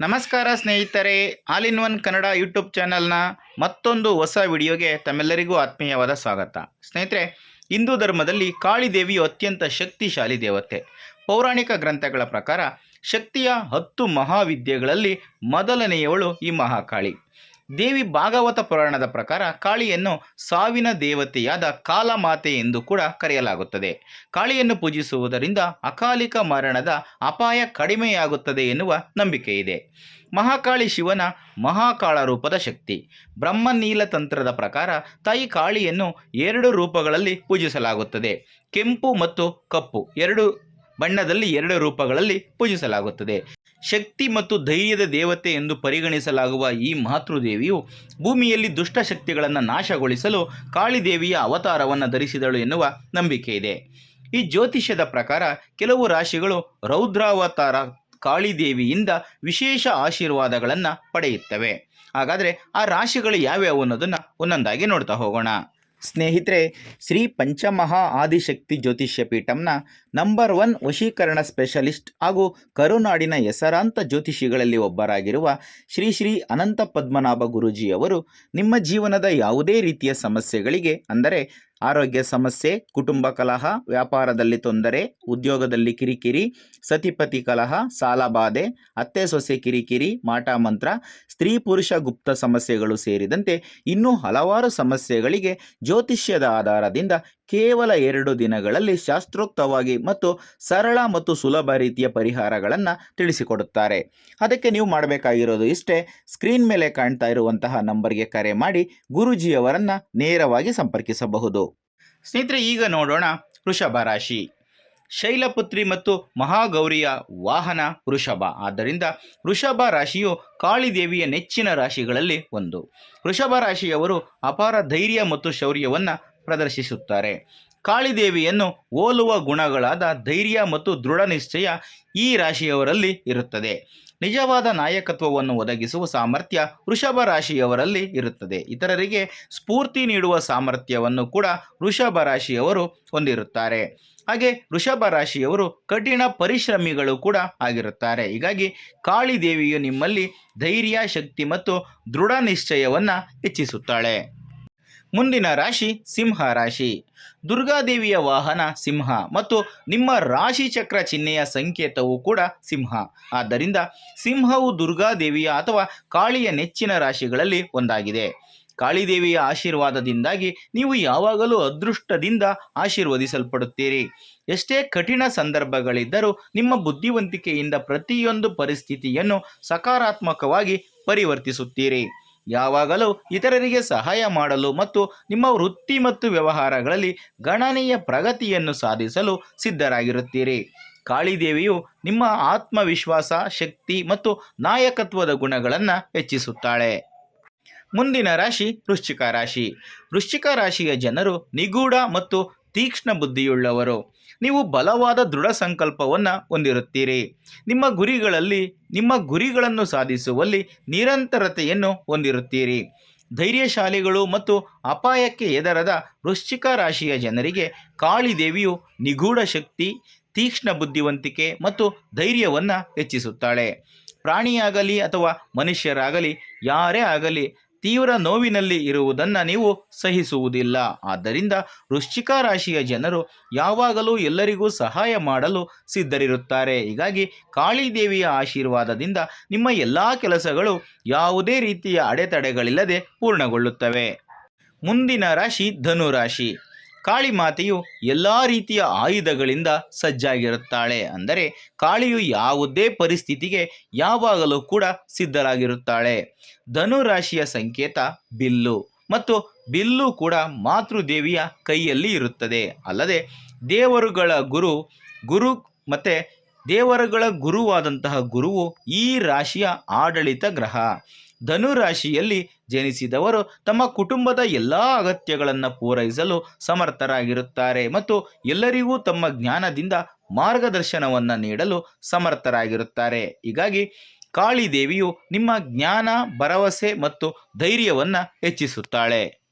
ನಮಸ್ಕಾರ ಸ್ನೇಹಿತರೆ, all in one Kannada YouTube ಚಾನಲ್ನ ಮತ್ತೊಂದು ಹೊಸ ವಿಡಿಯೋಗೆ ತಮ್ಮೆಲ್ಲರಿಗೂ ಆತ್ಮೀಯವಾದ ಸ್ವಾಗತ. ಸ್ನೇಹಿತರೆ, ಹಿಂದೂ ಧರ್ಮದಲ್ಲಿ ಕಾಳಿದೇವಿಯು ಅತ್ಯಂತ ಶಕ್ತಿಶಾಲಿ ದೇವತೆ. ಪೌರಾಣಿಕ ಗ್ರಂಥಗಳ ಪ್ರಕಾರ ಶಕ್ತಿಯ ಹತ್ತು ಮಹಾವಿದ್ಯೆಗಳಲ್ಲಿ ಮೊದಲನೆಯವಳು ಈ ಮಹಾಕಾಳಿ. ದೇವಿ ಭಾಗವತ ಪುರಾಣದ ಪ್ರಕಾರ ಕಾಳಿಯನ್ನು ಸಾವಿನ ದೇವತೆಯಾದ ಕಾಲಮಾತೆ ಎಂದು ಕೂಡ ಕರೆಯಲಾಗುತ್ತದೆ. ಕಾಳಿಯನ್ನು ಪೂಜಿಸುವುದರಿಂದ ಅಕಾಲಿಕ ಮರಣದ ಅಪಾಯ ಕಡಿಮೆಯಾಗುತ್ತದೆ ಎನ್ನುವ ನಂಬಿಕೆ ಇದೆ. ಮಹಾಕಾಳಿ ಶಿವನ ಮಹಾಕಾಳ ರೂಪದ ಶಕ್ತಿ. ಬ್ರಹ್ಮನೀಲ ತಂತ್ರದ ಪ್ರಕಾರ ತಾಯಿ ಕಾಳಿಯನ್ನು ಎರಡು ರೂಪಗಳಲ್ಲಿ ಪೂಜಿಸಲಾಗುತ್ತದೆ. ಕೆಂಪು ಮತ್ತು ಕಪ್ಪು ಎರಡು ಬಣ್ಣದಲ್ಲಿ ಎರಡು ರೂಪಗಳಲ್ಲಿ ಪೂಜಿಸಲಾಗುತ್ತದೆ. ಶಕ್ತಿ ಮತ್ತು ಧೈರ್ಯದ ದೇವತೆ ಎಂದು ಪರಿಗಣಿಸಲಾಗುವ ಈ ಮಾತೃದೇವಿಯು ಭೂಮಿಯಲ್ಲಿ ದುಷ್ಟಶಕ್ತಿಗಳನ್ನು ನಾಶಗೊಳಿಸಲು ಕಾಳಿದೇವಿಯ ಅವತಾರವನ್ನು ಧರಿಸಿದಳು ಎನ್ನುವ ನಂಬಿಕೆ ಇದೆ. ಈ ಜ್ಯೋತಿಷ್ಯದ ಪ್ರಕಾರ ಕೆಲವು ರಾಶಿಗಳು ರೌದ್ರಾವತಾರ ಕಾಳಿದೇವಿಯಿಂದ ವಿಶೇಷ ಆಶೀರ್ವಾದಗಳನ್ನು ಪಡೆಯುತ್ತವೆ. ಹಾಗಾದರೆ ಆ ರಾಶಿಗಳು ಯಾವ್ಯಾವು ಅನ್ನೋದನ್ನು ಒಂದೊಂದಾಗಿ ನೋಡ್ತಾ ಹೋಗೋಣ. ಸ್ನೇಹಿತರೆ, ಶ್ರೀ ಪಂಚಮಹಾ ಆದಿಶಕ್ತಿ ಜ್ಯೋತಿಷ್ಯ ಪೀಠಂನ ನಂಬರ್ ಒನ್ ವಶೀಕರಣ ಸ್ಪೆಷಲಿಸ್ಟ್ ಹಾಗೂ ಕರುನಾಡಿನ ಹೆಸರಾಂತ ಜ್ಯೋತಿಷಿಗಳಲ್ಲಿ ಒಬ್ಬರಾಗಿರುವ ಶ್ರೀ ಶ್ರೀ ಅನಂತ ಪದ್ಮನಾಭ ಗುರೂಜಿಯವರು ನಿಮ್ಮ ಜೀವನದ ಯಾವುದೇ ರೀತಿಯ ಸಮಸ್ಯೆಗಳಿಗೆ, ಅಂದರೆ ಆರೋಗ್ಯ ಸಮಸ್ಯೆ, ಕುಟುಂಬ ಕಲಹ, ವ್ಯಾಪಾರದಲ್ಲಿ ತೊಂದರೆ, ಉದ್ಯೋಗದಲ್ಲಿ ಕಿರಿಕಿರಿ, ಸತಿಪತಿ ಕಲಹ ಸಾಲಬಾಧೆ ಅತ್ತೆ ಸೊಸೆ ಕಿರಿಕಿರಿ, ಮಾಟ ಮಂತ್ರ, ಸ್ತ್ರೀ ಪುರುಷ ಗುಪ್ತ ಸಮಸ್ಯೆಗಳು ಸೇರಿದಂತೆ ಇನ್ನೂ ಹಲವಾರು ಸಮಸ್ಯೆಗಳಿಗೆ ಜ್ಯೋತಿಷ್ಯದ ಆಧಾರದಿಂದ ಕೇವಲ ಎರಡು ದಿನಗಳಲ್ಲಿ ಶಾಸ್ತ್ರೋಕ್ತವಾಗಿ ಮತ್ತು ಸರಳ ಮತ್ತು ಸುಲಭ ರೀತಿಯ ಪರಿಹಾರಗಳನ್ನು ತಿಳಿಸಿಕೊಡುತ್ತಾರೆ. ಅದಕ್ಕೆ ನೀವು ಮಾಡಬೇಕಾಗಿರೋದು ಇಷ್ಟೇ, ಸ್ಕ್ರೀನ್ ಮೇಲೆ ಕಾಣ್ತಾ ಇರುವಂತಹ ನಂಬರ್ಗೆ ಕರೆ ಮಾಡಿ ಗುರೂಜಿಯವರನ್ನು ನೇರವಾಗಿ ಸಂಪರ್ಕಿಸಬಹುದು. ಸ್ನೇಹಿತರೆ, ಈಗ ನೋಡೋಣ ವೃಷಭ ರಾಶಿ. ಶೈಲಪುತ್ರಿ ಮತ್ತು ಮಹಾಗೌರಿಯ ವಾಹನ ವೃಷಭ. ಆದ್ದರಿಂದ ವೃಷಭ ರಾಶಿಯು ಕಾಳಿದೇವಿಯ ನೆಚ್ಚಿನ ರಾಶಿಗಳಲ್ಲಿ ಒಂದು. ವೃಷಭ ರಾಶಿಯವರು ಅಪಾರ ಧೈರ್ಯ ಮತ್ತು ಶೌರ್ಯವನ್ನು ಪ್ರದರ್ಶಿಸುತ್ತಾರೆ. ಕಾಳಿದೇವಿಯನ್ನು ಹೋಲುವ ಗುಣಗಳಾದ ಧೈರ್ಯ ಮತ್ತು ದೃಢ ನಿಶ್ಚಯ ಈ ರಾಶಿಯವರಲ್ಲಿ ಇರುತ್ತದೆ. ನಿಜವಾದ ನಾಯಕತ್ವವನ್ನು ಒದಗಿಸುವ ಸಾಮರ್ಥ್ಯ ವೃಷಭ ರಾಶಿಯವರಲ್ಲಿ ಇರುತ್ತದೆ. ಇತರರಿಗೆ ಸ್ಫೂರ್ತಿ ನೀಡುವ ಸಾಮರ್ಥ್ಯವನ್ನು ಕೂಡ ವೃಷಭ ರಾಶಿಯವರು ಹೊಂದಿರುತ್ತಾರೆ. ಹಾಗೆ ವೃಷಭ ರಾಶಿಯವರು ಕಠಿಣ ಪರಿಶ್ರಮಿಗಳು ಕೂಡ ಆಗಿರುತ್ತಾರೆ. ಹೀಗಾಗಿ ಕಾಳಿದೇವಿಯು ನಿಮ್ಮಲ್ಲಿ ಧೈರ್ಯ, ಶಕ್ತಿ ಮತ್ತು ದೃಢ ನಿಶ್ಚಯವನ್ನು ಹೆಚ್ಚಿಸುತ್ತಾಳೆ. ಮುಂದಿನ ರಾಶಿ ಸಿಂಹ ರಾಶಿ. ದುರ್ಗಾದೇವಿಯ ವಾಹನ ಸಿಂಹ ಮತ್ತು ನಿಮ್ಮ ರಾಶಿ ಚಕ್ರ ಚಿಹ್ನೆಯ ಸಂಕೇತವು ಕೂಡ ಸಿಂಹ. ಆದ್ದರಿಂದ ಸಿಂಹವು ದುರ್ಗಾದೇವಿಯ ಅಥವಾ ಕಾಳಿಯ ನೆಚ್ಚಿನ ರಾಶಿಗಳಲ್ಲಿ ಒಂದಾಗಿದೆ. ಕಾಳಿದೇವಿಯ ಆಶೀರ್ವಾದದಿಂದಾಗಿ ನೀವು ಯಾವಾಗಲೂ ಅದೃಷ್ಟದಿಂದ ಆಶೀರ್ವದಿಸಲ್ಪಡುತ್ತೀರಿ. ಎಷ್ಟೇ ಕಠಿಣ ಸಂದರ್ಭಗಳಿದ್ದರೂ ನಿಮ್ಮ ಬುದ್ಧಿವಂತಿಕೆಯಿಂದ ಪ್ರತಿಯೊಂದು ಪರಿಸ್ಥಿತಿಯನ್ನು ಸಕಾರಾತ್ಮಕವಾಗಿ ಪರಿವರ್ತಿಸುತ್ತೀರಿ. ಯಾವಾಗಲೂ ಇತರರಿಗೆ ಸಹಾಯ ಮಾಡಲು ಮತ್ತು ನಿಮ್ಮ ವೃತ್ತಿ ಮತ್ತು ವ್ಯವಹಾರಗಳಲ್ಲಿ ಗಣನೀಯ ಪ್ರಗತಿಯನ್ನು ಸಾಧಿಸಲು ಸಿದ್ಧರಾಗಿರುತ್ತೀರಿ. ಕಾಳಿದೇವಿಯು ನಿಮ್ಮ ಆತ್ಮವಿಶ್ವಾಸ, ಶಕ್ತಿ ಮತ್ತು ನಾಯಕತ್ವದ ಗುಣಗಳನ್ನು ಹೆಚ್ಚಿಸುತ್ತಾಳೆ. ಮುಂದಿನ ರಾಶಿ ವೃಶ್ಚಿಕ ರಾಶಿ. ವೃಶ್ಚಿಕ ರಾಶಿಯ ಜನರು ನಿಗೂಢ ಮತ್ತು ತೀಕ್ಷ್ಣ ಬುದ್ಧಿಯುಳ್ಳವರು. ನೀವು ಬಲವಾದ ದೃಢ ಸಂಕಲ್ಪವನ್ನು ಹೊಂದಿರುತ್ತೀರಿ. ನಿಮ್ಮ ಗುರಿಗಳಲ್ಲಿ, ನಿಮ್ಮ ಗುರಿಗಳನ್ನು ಸಾಧಿಸುವಲ್ಲಿ ನಿರಂತರತೆಯನ್ನು ಹೊಂದಿರುತ್ತೀರಿ. ಧೈರ್ಯಶಾಲಿಗಳು ಮತ್ತು ಅಪಾಯಕ್ಕೆ ಎದರದ ವೃಶ್ಚಿಕ ರಾಶಿಯ ಜನರಿಗೆ ಕಾಳಿದೇವಿಯು ನಿಗೂಢ ಶಕ್ತಿ, ತೀಕ್ಷ್ಣ ಬುದ್ಧಿವಂತಿಕೆ ಮತ್ತು ಧೈರ್ಯವನ್ನು ಹೆಚ್ಚಿಸುತ್ತಾಳೆ. ಪ್ರಾಣಿಯಾಗಲಿ ಅಥವಾ ಮನುಷ್ಯರಾಗಲಿ, ಯಾರೇ ಆಗಲಿ ತೀವ್ರ ನೋವಿನಲ್ಲಿ ಇರುವುದನ್ನು ನೀವು ಸಹಿಸುವುದಿಲ್ಲ. ಆದ್ದರಿಂದ ವೃಶ್ಚಿಕ ರಾಶಿಯ ಜನರು ಯಾವಾಗಲೂ ಎಲ್ಲರಿಗೂ ಸಹಾಯ ಮಾಡಲು ಸಿದ್ಧರಿರುತ್ತಾರೆ. ಹೀಗಾಗಿ ಕಾಳಿದೇವಿಯ ಆಶೀರ್ವಾದದಿಂದ ನಿಮ್ಮ ಎಲ್ಲ ಕೆಲಸಗಳು ಯಾವುದೇ ರೀತಿಯ ಅಡೆತಡೆಗಳಿಲ್ಲದೆ ಪೂರ್ಣಗೊಳ್ಳುತ್ತವೆ. ಮುಂದಿನ ರಾಶಿ ಧನು ರಾಶಿ ಕಾಳಿ ಮಾತೆಯು ಎಲ್ಲ ರೀತಿಯ ಆಯುಧಗಳಿಂದ ಸಜ್ಜಾಗಿರುತ್ತಾಳೆ ಅಂದರೆ ಕಾಳಿಯು ಯಾವುದೇ ಪರಿಸ್ಥಿತಿಗೆ ಯಾವಾಗಲೂ ಕೂಡ ಸಿದ್ಧರಾಗಿರುತ್ತಾಳೆ. ಧನುರಾಶಿಯ ಸಂಕೇತ ಬಿಲ್ಲು ಮತ್ತು ಬಿಲ್ಲು ಕೂಡ ಮಾತೃದೇವಿಯ ಕೈಯಲ್ಲಿ ಇರುತ್ತದೆ. ಅಲ್ಲದೆ ದೇವರುಗಳ ಗುರು ಗುರು ಮತ್ತು ದೇವರುಗಳ ಗುರುವಾದಂತಹ ಗುರುವು ಈ ರಾಶಿಯ ಆಡಳಿತ ಗ್ರಹ. ಧನು ರಾಶಿಯಲ್ಲಿ ಜನಿಸಿದವರು ತಮ್ಮ ಕುಟುಂಬದ ಎಲ್ಲ ಅಗತ್ಯಗಳನ್ನು ಪೂರೈಸಲು ಸಮರ್ಥರಾಗಿರುತ್ತಾರೆ ಮತ್ತು ಎಲ್ಲರಿಗೂ ತಮ್ಮ ಜ್ಞಾನದಿಂದ ಮಾರ್ಗದರ್ಶನವನ್ನು ನೀಡಲು ಸಮರ್ಥರಾಗಿರುತ್ತಾರೆ. ಹೀಗಾಗಿ ಕಾಳಿದೇವಿಯು ನಿಮ್ಮ ಜ್ಞಾನ, ಭರವಸೆ ಮತ್ತು ಧೈರ್ಯವನ್ನು ಹೆಚ್ಚಿಸುತ್ತಾಳೆ.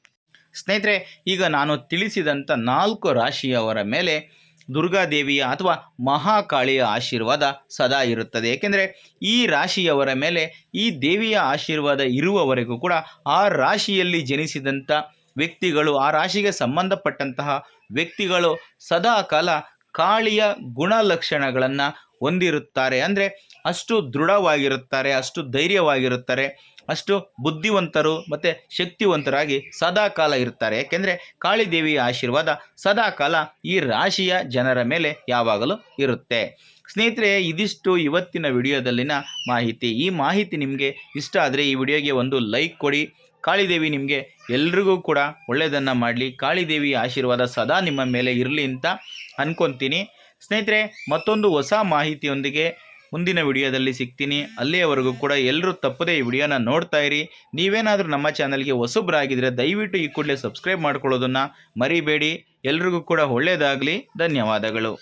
ಸ್ನೇಹಿತರೆ, ಈಗ ನಾನು ತಿಳಿಸಿದಂಥ ನಾಲ್ಕು ರಾಶಿಯವರ ಮೇಲೆ ದುರ್ಗಾದೇವಿಯ ಅಥವಾ ಮಹಾಕಾಳಿಯ ಆಶೀರ್ವಾದ ಸದಾ ಇರುತ್ತದೆ. ಏಕೆಂದರೆ ಈ ರಾಶಿಯವರ ಮೇಲೆ, ಈ ದೇವಿಯ ಆಶೀರ್ವಾದ ಇರುವವರೆಗೂ ಕೂಡ ಆ ರಾಶಿಯಲ್ಲಿ ಜನಿಸಿದಂಥ ವ್ಯಕ್ತಿಗಳು, ಆ ರಾಶಿಗೆ ಸಂಬಂಧಪಟ್ಟಂತಹ ವ್ಯಕ್ತಿಗಳು ಸದಾ ಕಾಲ ಕಾಳಿಯ ಗುಣಲಕ್ಷಣಗಳನ್ನು ಹೊಂದಿರುತ್ತಾರೆ. ಅಂದರೆ ಅಷ್ಟು ದೃಢವಾಗಿರುತ್ತಾರೆ, ಅಷ್ಟು ಧೈರ್ಯವಾಗಿರುತ್ತಾರೆ. ಅಷ್ಟು ಬುದ್ಧಿವಂತರು ಮತ್ತು ಶಕ್ತಿವಂತರಾಗಿ ಸದಾ ಕಾಲ ಇರ್ತಾರೆ ಯಾಕೆಂದರೆ ಕಾಳಿದೇವಿಯ ಆಶೀರ್ವಾದ ಸದಾ ಕಾಲ ಈ ರಾಶಿಯ ಜನರ ಮೇಲೆ ಯಾವಾಗಲೂ ಇರುತ್ತೆ. ಸ್ನೇಹಿತರೆ, ಇದಿಷ್ಟು ಇವತ್ತಿನ ವಿಡಿಯೋದಲ್ಲಿನ ಮಾಹಿತಿ. ಈ ಮಾಹಿತಿ ನಿಮಗೆ ಇಷ್ಟ ಆದರೆ ಈ ವಿಡಿಯೋಗೆ ಒಂದು ಲೈಕ್ ಕೊಡಿ. ಕಾಳಿದೇವಿ ನಿಮಗೆ ಎಲ್ರಿಗೂ ಕೂಡ ಒಳ್ಳೆಯದನ್ನು ಮಾಡಲಿ. ಕಾಳಿದೇವಿಯ ಆಶೀರ್ವಾದ ಸದಾ ನಿಮ್ಮ ಮೇಲೆ ಇರಲಿ ಅಂತ ಅನ್ಕೊತೀನಿ. ಸ್ನೇಹಿತರೆ, ಮತ್ತೊಂದು ಹೊಸ ಮಾಹಿತಿಯೊಂದಿಗೆ ಮುಂದಿನ ವಿಡಿಯೋದಲ್ಲಿ ಸಿಗ್ತೀನಿ. ಅಲ್ಲಿಯವರೆಗೂ ಕೂಡ ಎಲ್ಲರೂ ತಪ್ಪದೇ ಈ ವಿಡಿಯೋನ ನೋಡ್ತಾ ಇರಿ. ನೀವೇನಾದರೂ ನಮ್ಮ ಚಾನಲ್ಗೆ ಹೊಸಬ್ರಾಗಿದ್ದರೆ ದಯವಿಟ್ಟು ಈ ಕೂಡಲೇ ಸಬ್ಸ್ಕ್ರೈಬ್ ಮಾಡ್ಕೊಳ್ಳೋದನ್ನು ಮರಿಬೇಡಿ. ಎಲ್ರಿಗೂ ಕೂಡ ಒಳ್ಳೆಯದಾಗಲಿ ಧನ್ಯವಾದಗಳು.